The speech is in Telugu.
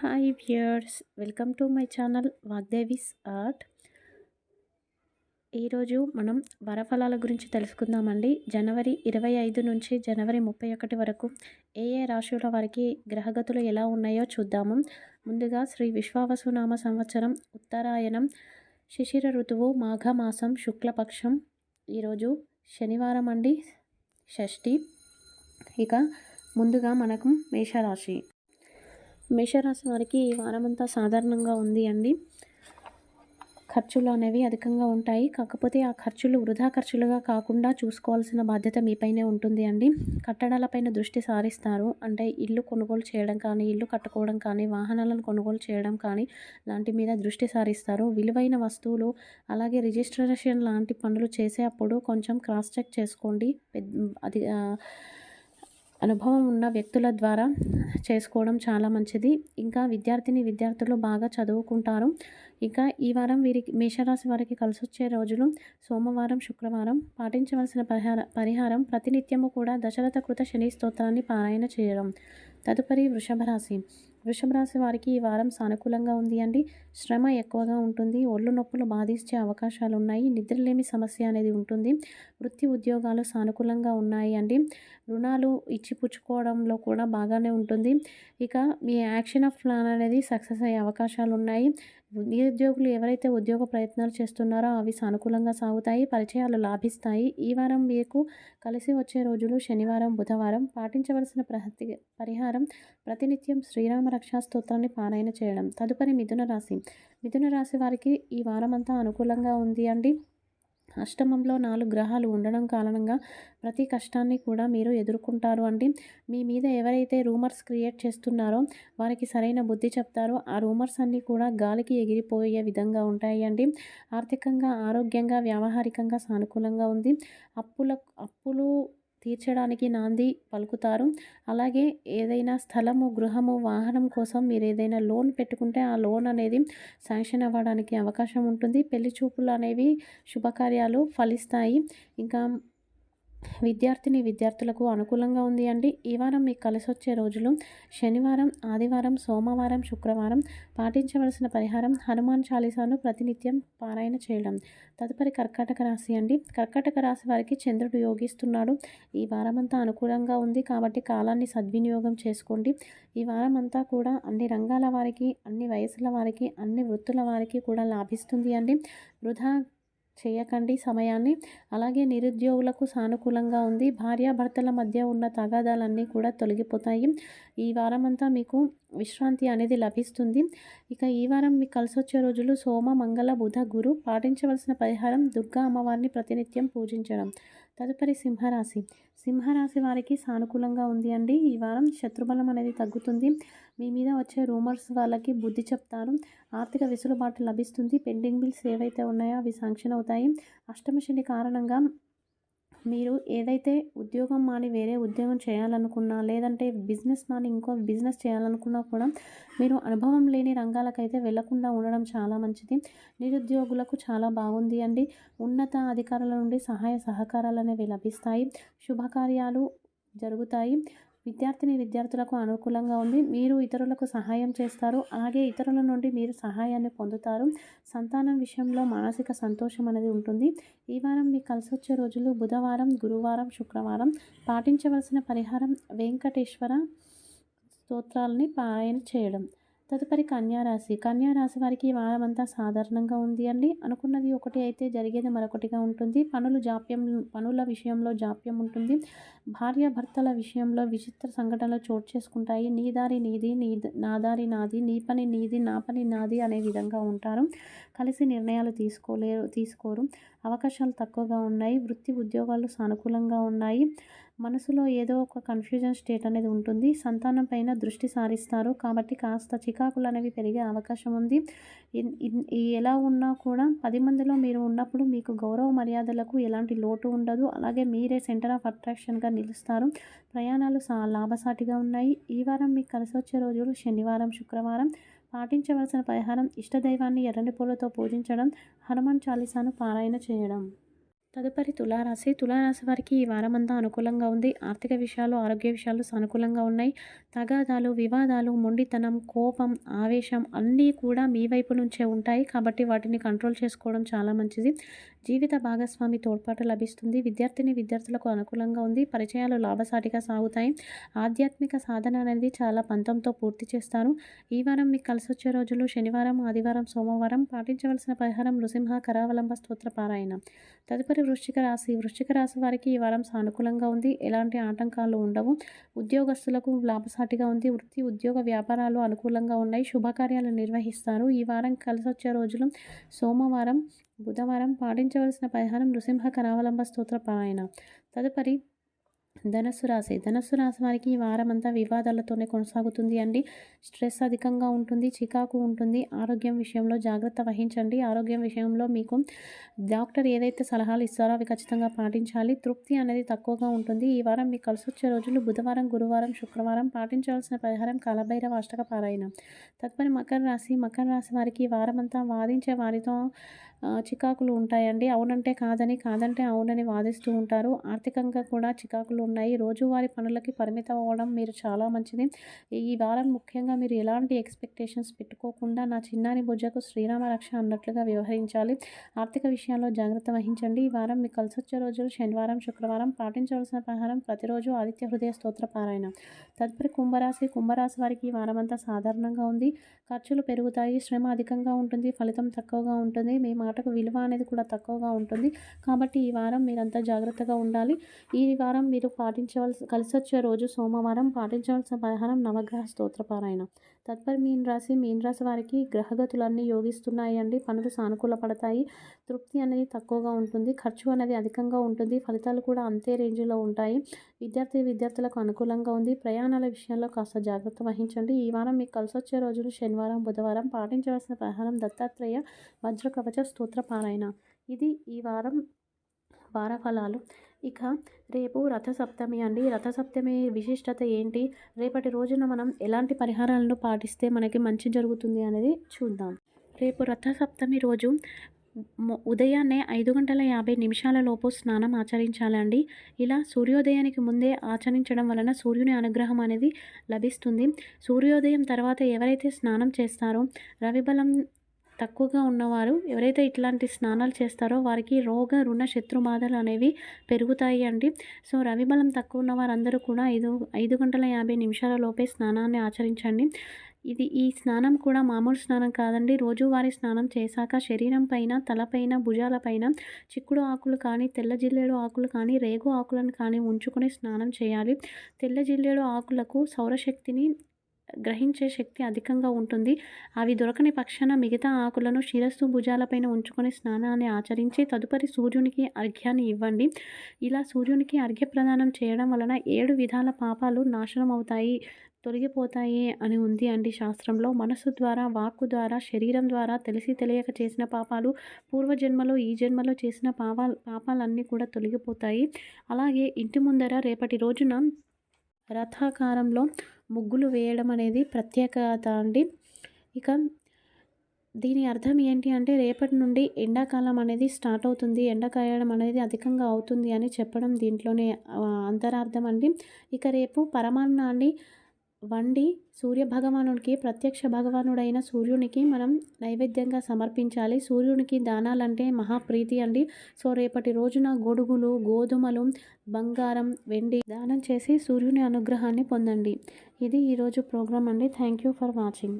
Hi viewers welcome to my channel Vagdevi's art ఈరోజు మనం వరఫలాల గురించి తెలుసుకుందామండి. జనవరి ఇరవై ఐదు నుంచి జనవరి ముప్పై ఒకటి వరకు ఏ ఏ రాశుల వారికి గ్రహగతులు ఎలా ఉన్నాయో చూద్దాము. ముందుగా శ్రీ విశ్వావసునామ సంవత్సరం ఉత్తరాయణం శిశిర ఋతువు మాఘమాసం శుక్లపక్షం. ఈరోజు శనివారం అండి షష్ఠి. ఇక ముందుగా మనకు మేషరాశి. మేషరాశి వారికి ఈ వారమంతా సాధారణంగా ఉంది అండి. ఖర్చులు అనేవి అధికంగా ఉంటాయి. కాకపోతే ఆ ఖర్చులు వృధా ఖర్చులుగా కాకుండా చూసుకోవాల్సిన బాధ్యత మీపైనే ఉంటుంది అండి. కట్టడాలపైన దృష్టి సారిస్తారు. అంటే ఇల్లు కొనుగోలు చేయడం కానీ ఇల్లు కట్టుకోవడం కానీ వాహనాలను కొనుగోలు చేయడం కానీ లాంటి మీద దృష్టి సారిస్తారు. విలువైన వస్తువులు అలాగే రిజిస్ట్రేషన్ లాంటి పనులు చేసే అప్పుడు కొంచెం క్రాస్ చెక్ చేసుకోండి. అది అనుభవం ఉన్న వ్యక్తుల ద్వారా చేసుకోవడం చాలా మంచిది. ఇంకా విద్యార్థిని విద్యార్థులు బాగా చదువుకుంటారు. ఇంకా ఈ వారం వీరికి మేషరాశి వారికి కలిసి వచ్చే రోజులు సోమవారం శుక్రవారం. పాటించవలసిన పరిహార పరిహారం ప్రతినిత్యము కూడా దశరథ కృత శని స్తోత్రాన్ని పారాయణ చేయడం. తదుపరి వృషభ రాశి వృషభ రాశి వారికి ఈ వారం సానుకూలంగా ఉంది అండి. శ్రమ ఎక్కువగా ఉంటుంది. ఒళ్ళు నొప్పులు బాధించే అవకాశాలు ఉన్నాయి నిద్రలేమి సమస్య అనేది ఉంటుంది. వృత్తి ఉద్యోగాలు సానుకూలంగా ఉన్నాయి అండి. రుణాలు ఇచ్చిపుచ్చుకోవడంలో కూడా బాగానే ఉంటుంది. ఇక మీ యాక్షన్ ఆఫ్ ప్లాన్ అనేది సక్సెస్ అయ్యే అవకాశాలు ఉన్నాయి నిరుద్యోగులు ఎవరైతే ఉద్యోగ ప్రయత్నాలు చేస్తున్నారో అవి సానుకూలంగా సాగుతాయి. పరిచయాలు లాభిస్తాయి. ఈ వారం మీకు కలిసి వచ్చే రోజులు శనివారం బుధవారం. పాటించవలసిన ప్రతి పరిహారం ప్రతినిత్యం శ్రీరామ రక్షా స్తోత్రాన్ని పారాయణ చేయడం. తదుపరి మిథున రాశి. మిథున రాశి వారికి ఈ వారం అంతా అనుకూలంగా ఉంది అండి. అష్టమంలో నాలుగు గ్రహాలు ఉండడం కారణంగా ప్రతి కష్టాన్ని కూడా మీరు ఎదుర్కొంటారు అండి. మీ మీద ఎవరైతే రూమర్స్ క్రియేట్ చేస్తున్నారో వారికి సరైన బుద్ధి చెప్తారో ఆ రూమర్స్ అన్నీ కూడా గాలికి ఎగిరిపోయే విధంగా ఉంటాయి అండి. ఆర్థికంగా ఆరోగ్యంగా వ్యావహారికంగా సానుకూలంగా ఉంది. అప్పుల అప్పులు తీర్చడానికి నాంది పలుకుతారు. అలాగే ఏదైనా స్థలము గృహము వాహనం కోసం మీరు ఏదైనా లోన్ పెట్టుకుంటే ఆ లోన్ అనేది శాంక్షన్ అవ్వడానికి అవకాశం ఉంటుంది. పెళ్ళి చూపులు అనేవి శుభకార్యాలు ఫలిస్తాయి. ఇంకా విద్యార్థిని విద్యార్థులకు అనుకూలంగా ఉంది అండి. ఈ వారం మీకు కలిసి వచ్చే రోజులు శనివారం ఆదివారం సోమవారం శుక్రవారం పాటించవలసిన పరిహారం హనుమాన్ చాలీసాను ప్రతినిత్యం పారాయణ చేయడం. తదుపరి కర్కాటక రాశి అండి. కర్కాటక రాశి వారికి చంద్రుడు యోగిస్తున్నాడు. ఈ వారమంతా అనుకూలంగా ఉంది కాబట్టి కాలాన్ని సద్వినియోగం చేసుకోండి. ఈ వారం అంతా కూడా అన్ని రంగాల వారికి అన్ని వయసుల వారికి అన్ని వృత్తుల వారికి కూడా లాభిస్తుంది అండి. వృధా చేయకండి సమయాన్ని. అలాగే నిరుద్యోగులకు సానుకూలంగా ఉంది. భార్యాభర్తల మధ్య ఉన్న తగాదాలన్నీ కూడా తొలగిపోతాయి. ఈ వారం అంతా మీకు విశ్రాంతి అనేది లభిస్తుంది. ఇక ఈ వారం మీకు కలిసి వచ్చే రోజులు సోమ మంగళ బుధ గురు పాటించవలసిన పరిహారం దుర్గా అమ్మవారిని ప్రతినిత్యం పూజించడం. తదుపరి సింహరాశి. సింహరాశి వారికి సానుకూలంగా ఉంది అండి. ఈ వారం శత్రుబలం అనేది తగ్గుతుంది. మీ మీద వచ్చే రూమర్స్ వాళ్ళకి బుద్ధి చెప్తారు. ఆర్థిక వెసులుబాటు లభిస్తుంది. పెండింగ్ బిల్స్ ఏవైతే ఉన్నాయో అవి శాంక్షన్ అవుతాయి. అష్టమశని కారణంగా మీరు ఏదైతే ఉద్యోగం మాని వేరే ఉద్యోగం చేయాలనుకున్నా లేదంటే బిజినెస్ మాని ఇంకో బిజినెస్ చేయాలనుకున్నా కూడా మీరు అనుభవం లేని రంగాలకైతే వెళ్ళకుండా ఉండడం చాలా మంచిది. నిరుద్యోగులకు చాలా బాగుంది అండి. ఉన్నత అధికారుల నుండి సహాయ సహకారాలు అనేవి లభిస్తాయి. శుభకార్యాలు జరుగుతాయి. విద్యార్థిని విద్యార్థులకు అనుకూలంగా ఉంది. మీరు ఇతరులకు సహాయం చేస్తారు. అలాగే ఇతరుల నుండి మీరు సహాయాన్ని పొందుతారు. సంతానం విషయంలో మానసిక సంతోషం అనేది ఉంటుంది. ఈ వారం మీకు కలిసి వచ్చే రోజులు బుధవారం గురువారం శుక్రవారం. పాటించవలసిన పరిహారం వెంకటేశ్వర స్తోత్రాలని పారాయణ చేయడం. తదుపరి కన్యారాశి. కన్యారాశి వారికి వారం అంతా సాధారణంగా ఉంది అండి. అనుకున్నది ఒకటి అయితే జరిగేది మరొకటిగా ఉంటుంది. పనులు జాప్యం పనుల విషయంలో జాప్యం ఉంటుంది. భార్యాభర్తల విషయంలో విచిత్ర సంఘటనలు చోటు చేసుకుంటాయి. నీ దారి నీది నీ నా దారి నాది నీ పని నీది నా పని నాది అనే విధంగా ఉంటారు. కలిసి నిర్ణయాలు తీసుకోలేరు తీసుకోరు. అవకాశాలు తక్కువగా ఉన్నాయి. వృత్తి ఉద్యోగాలు సానుకూలంగా ఉన్నాయి. మనసులో ఏదో ఒక కన్ఫ్యూజన్ స్టేట్ అనేది ఉంటుంది. సంతానం పైన దృష్టి సారిస్తారు. కాబట్టి కాస్త చికాకులు అనేవి పెరిగే అవకాశం ఉంది. ఎలా ఉన్నా కూడా పది మందిలో మీరు ఉన్నప్పుడు మీకు గౌరవ మర్యాదలకు ఎలాంటి లోటు ఉండదు. అలాగే మీరే సెంటర్ ఆఫ్ అట్రాక్షన్గా నిలుస్తారు. ప్రయాణాలు సా లాభసాటిగా ఉన్నాయి. ఈ వారం మీకు కలిసి వచ్చే రోజులు శనివారం శుక్రవారం. పాటించవలసిన పరిహారం ఇష్టదైవాన్ని ఎర్రని పూలతో పూజించడం హనుమాన్ చాలీసాను పారాయణ చేయడం. తదుపరి తులారాశి. తులారాశి వారికి ఈ వారమంతా అనుకూలంగా ఉంది. ఆర్థిక విషయాలు ఆరోగ్య విషయాలు సానుకూలంగా ఉన్నాయి. తగాదాలు వివాదాలు మొండితనం కోపం ఆవేశం అన్నీ కూడా మీ వైపు నుంచే ఉంటాయి. కాబట్టి వాటిని కంట్రోల్ చేసుకోవడం చాలా మంచిది. జీవిత భాగస్వామి తోడ్పాటు లభిస్తుంది. విద్యార్థిని విద్యార్థులకు అనుకూలంగా ఉంది. పరిచయాలు లాభసాటిగా సాగుతాయి. ఆధ్యాత్మిక సాధన అనేది చాలా పంతంతో పూర్తి చేస్తారు ఈ వారం మీకు కలిసి వచ్చే రోజులు శనివారం ఆదివారం సోమవారం పాటించవలసిన పరిహారం నృసింహ కరావలంబ స్తోత్ర పారాయణ. తదుపరి వృశ్చిక రాశి. వృశ్చిక రాశి వారికి ఈ వారం సానుకూలంగా ఉంది. ఎలాంటి ఆటంకాలు ఉండవు. ఉద్యోగస్తులకు లాభసాటిగా ఉంది. వృత్తి ఉద్యోగ వ్యాపారాలు అనుకూలంగా ఉన్నాయి. శుభకార్యాలు నిర్వహిస్తారు. ఈ వారం కలిసి వచ్చే రోజులు సోమవారం బుధవారం పాటించవలసిన పరిహారం నృసింహ కరావలంబ స్తోత్ర పారాయణ. తదుపరి ధనస్సు రాశి. ధనస్సు రాశి వారికి ఈ వారం అంతా వివాదాలతోనే కొనసాగుతుంది అండి. స్ట్రెస్ అధికంగా ఉంటుంది చికాకు ఉంటుంది. ఆరోగ్యం విషయంలో జాగ్రత్త వహించండి. ఆరోగ్యం విషయంలో మీకు డాక్టర్ ఏదైతే సలహాలు ఇస్తారో అవి ఖచ్చితంగా పాటించాలి. తృప్తి అనేది తక్కువగా ఉంటుంది. ఈ వారం మీకు కలిసి వచ్చే రోజులు బుధవారం గురువారం శుక్రవారం పాటించవలసిన పరిహారం కాలభైరవ అష్టక పారాయణ. తదుపరి మకర రాశి. మకర రాశి వారికి ఈ వారం అంతా వాదించే వారితో చికాకులు ఉంటాయండి. అవునంటే కాదని కాదంటే అవునని వాదిస్తూ ఉంటారు. ఆర్థికంగా కూడా చికాకులు ఉన్నాయి. రోజువారీ పనులకి పరిమితం అవ్వడం మీరు చాలా మంచిది. ఈ వారం ముఖ్యంగా మీరు ఎలాంటి ఎక్స్పెక్టేషన్స్ పెట్టుకోకుండా నా చిన్నారి భుజకు శ్రీరామ రక్ష అన్నట్లుగా వ్యవహరించాలి. ఆర్థిక విషయాల్లో జాగ్రత్త వహించండి. ఈ వారం మీకు కలిసి వచ్చే రోజులు శనివారం శుక్రవారం పాటించవలసిన ప్రహారం ప్రతిరోజు ఆదిత్య హృదయ స్తోత్ర పారాయణ. తదుపరి కుంభరాశి కుంభరాశి వారికి ఈ వారం అంతా సాధారణంగా ఉంది. ఖర్చులు పెరుగుతాయి. శ్రమ అధికంగా ఉంటుంది. ఫలితం తక్కువగా ఉంటుంది. మేము మాటకు విలువ అనేది కూడా తక్కువగా ఉంటుంది. కాబట్టి ఈ వారం మీరంతా జాగ్రత్తగా ఉండాలి. ఈ వారం మీరు పాటించవలసి కలిసి వచ్చే రోజు సోమవారం పాటించవలసిన పరిహారం నవగ్రహ స్తోత్ర పారాయణ. తత్పరి మీన రాశి మీన రాశి వారికి గ్రహగతులన్నీ యోగిస్తున్నాయి అండి పనులు సానుకూల పడతాయి. తృప్తి అనేది తక్కువగా ఉంటుంది. ఖర్చు అనేది అధికంగా ఉంటుంది. ఫలితాలు కూడా అంతే రేంజ్లో ఉంటాయి. విద్యార్థి విద్యార్థులకు అనుకూలంగా ఉంది. ప్రయాణాల విషయంలో కాస్త జాగ్రత్త వహించండి. ఈ వారం మీకు కలిసి వచ్చే రోజులు శనివారం బుధవారం. పాటించవలసిన ప్రహారం దత్తాత్రేయ వజ్ర కవచ స్తోత్ర పారాయణ. ఇది ఈ వారం వార ఫలాలు ఇక రేపు రథసప్తమి అండి. రథసప్తమి విశిష్టత ఏంటి? రేపటి రోజున మనం ఎలాంటి పరిహారాలను పాటిస్తే మనకి మంచి జరుగుతుంది అనేది చూద్దాం. రేపు రథసప్తమి రోజు ఉదయాన్నే ఐదు గంటల యాభై నిమిషాల లోపు స్నానం ఆచరించాలండి. ఇలా సూర్యోదయానికి ముందే ఆచరించడం వలన సూర్యుని అనుగ్రహం అనేది లభిస్తుంది. సూర్యోదయం తర్వాత ఎవరైతే స్నానం చేస్తారో రవిబలం తక్కువగా ఉన్నవారు ఎవరైతే ఇట్లాంటి స్నానాలు చేస్తారో వారికి రోగ రుణ శత్రు బాధలు అనేవి పెరుగుతాయి అండి. సో రవి బలం తక్కువ ఉన్న వారందరూ కూడా ఐదు ఐదు గంటల యాభై నిమిషాల లోపే స్నానాన్ని ఆచరించండి. ఇది ఈ స్నానం కూడా మామూలు స్నానం కాదండి. రోజువారీ స్నానం చేశాక శరీరం పైన తలపైన భుజాలపైన చిక్కుడు ఆకులు కానీ తెల్ల జిల్లేడు ఆకులు కానీ రేగు ఆకులను కానీ ఉంచుకొని స్నానం చేయాలి. తెల్ల జిల్లేడు ఆకులకు సౌరశక్తిని గ్రహించే శక్తి అధికంగా ఉంటుంది. అవి దొరకని పక్షాన మిగతా ఆకులను శిరస్సు భుజాలపైన ఉంచుకొని స్నానాన్ని ఆచరించి తదుపరి సూర్యునికి అర్ఘ్యాన్ని ఇవ్వండి. ఇలా సూర్యునికి అర్ఘ్య ప్రదానం చేయడం వలన ఏడు విధాల పాపాలు నాశనం అవుతాయి తొలగిపోతాయి అని ఉంది అండి శాస్త్రంలో. మనసు ద్వారా వాక్కు ద్వారా శరీరం ద్వారా తెలిసి తెలియక చేసిన పాపాలు పూర్వజన్మలో ఈ జన్మలో చేసిన పాపాలు పాపాలన్నీ కూడా తొలగిపోతాయి. అలాగే ఇంటి ముందర రేపటి రోజున రథాకారంలో ముగ్గులు వేయడం అనేది ప్రత్యేకత అండి. ఇక దీని అర్థం ఏంటి అంటే రేపటి నుండి ఎండాకాలం అనేది స్టార్ట్ అవుతుంది. ఎండ కాయడం అనేది అధికంగా అవుతుంది అని చెప్పడం దీంట్లోనే అంతరార్థం అండి. ఇక రేపు పరమాన్నాన్ని వండి సూర్య భగవానుడికి ప్రత్యక్ష భగవానుడైన సూర్యునికి మనం నైవేద్యంగా సమర్పించాలి. సూర్యునికి దానాలంటే మహాప్రీతి అండి. సో రేపటి రోజున గొడుగులు గోధుమలు బంగారం వెండి దానం చేసి సూర్యుని అనుగ్రహాన్ని పొందండి. ఇది ఈరోజు ప్రోగ్రాం అండి. Thank you for watching.